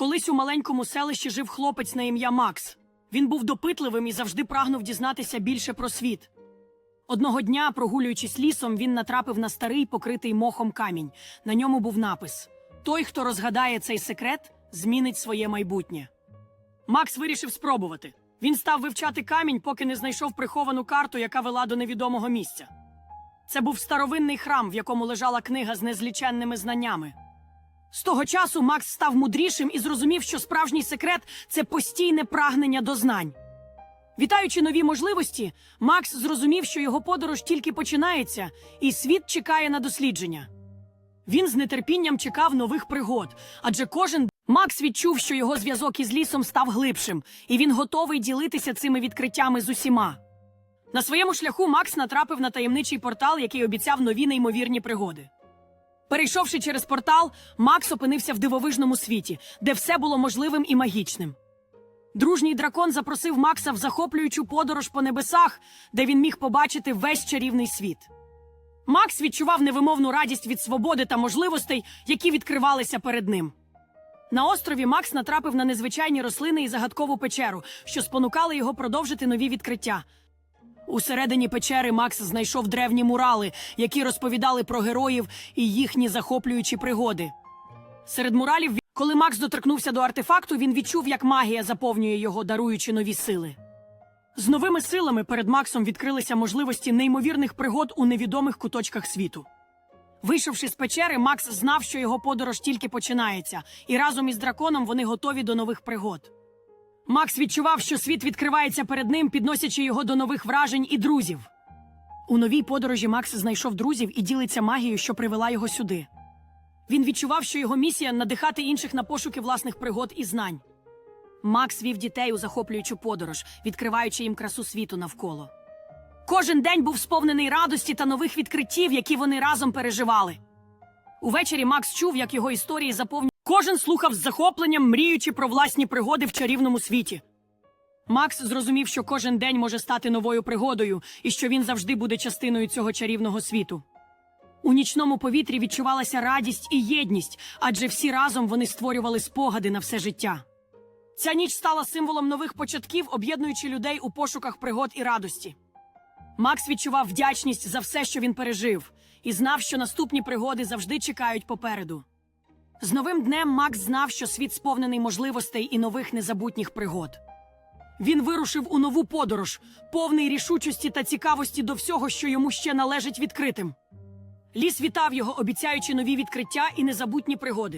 Колись у маленькому селищі жив хлопець на ім'я Макс. Він був допитливим і завжди прагнув дізнатися більше про світ. Одного дня, прогулюючись лісом, він натрапив на старий покритий мохом камінь. На ньому був напис: Той, хто розгадає цей секрет, змінить своє майбутнє. Макс вирішив спробувати. Він став вивчати камінь, поки не знайшов приховану карту, яка вела до невідомого місця. Це був старовинний храм, в якому лежала книга з незліченними знаннями. З того часу Макс став мудрішим і зрозумів, що справжній секрет це постійне прагнення до знань. Вітаючи нові можливості, Макс зрозумів, що його подорож тільки починається, і світ чекає на дослідження. Він з нетерпінням чекав нових пригод, адже кожен Макс відчув, що його зв'язок із лісом став глибшим, і він готовий ділитися цими відкриттями з усіма. На своєму шляху Макс натрапив на таємничий портал, який обіцяв нові неймовірні пригоди. Перейшовши через портал, Макс опинився в дивовижному світі, де все було можливим і магічним. Дружній дракон запросив Макса в захоплюючу подорож по небесах, де він міг побачити весь чарівний світ. Макс відчував невимовну радість від свободи та можливостей, які відкривалися перед ним. На острові Макс натрапив на незвичайні рослини і загадкову печеру, що спонукали його продовжити нові відкриття. Усередині печери Макс знайшов древні мурали, які розповідали про героїв і їхні захоплюючі пригоди. Серед муралів, коли Макс доторкнувся до артефакту, він відчув, як магія заповнює його, даруючи нові сили. З новими силами перед Максом відкрилися можливості неймовірних пригод у невідомих куточках світу. Вийшовши з печери, Макс знав, що його подорож тільки починається, і разом із драконом вони готові до нових пригод. Макс відчував, що світ відкривається перед ним, підносячи його до нових вражень і друзів. У новій подорожі Макс знайшов друзів і ділиться магією, що привела його сюди. Він відчував, що його місія надихати інших на пошуки власних пригод і знань. Макс вів дітей у захоплюючу подорож, відкриваючи їм красу світу навколо. Кожен день був сповнений радості та нових відкриттів, які вони разом переживали. Увечері Макс чув, як його історії заповнюють. Кожен слухав з захопленням, мріючи про власні пригоди в чарівному світі. Макс зрозумів, що кожен день може стати новою пригодою і що він завжди буде частиною цього чарівного світу. У нічному повітрі відчувалася радість і єдність, адже всі разом вони створювали спогади на все життя. Ця ніч стала символом нових початків, об'єднуючи людей у пошуках пригод і радості. Макс відчував вдячність за все, що він пережив, і знав, що наступні пригоди завжди чекають попереду. З новим днем Макс знав, що світ сповнений можливостей і нових незабутніх пригод. Він вирушив у нову подорож, повний рішучості та цікавості до всього, що йому ще належить відкритим. Ліс вітав його, обіцяючи нові відкриття і незабутні пригоди.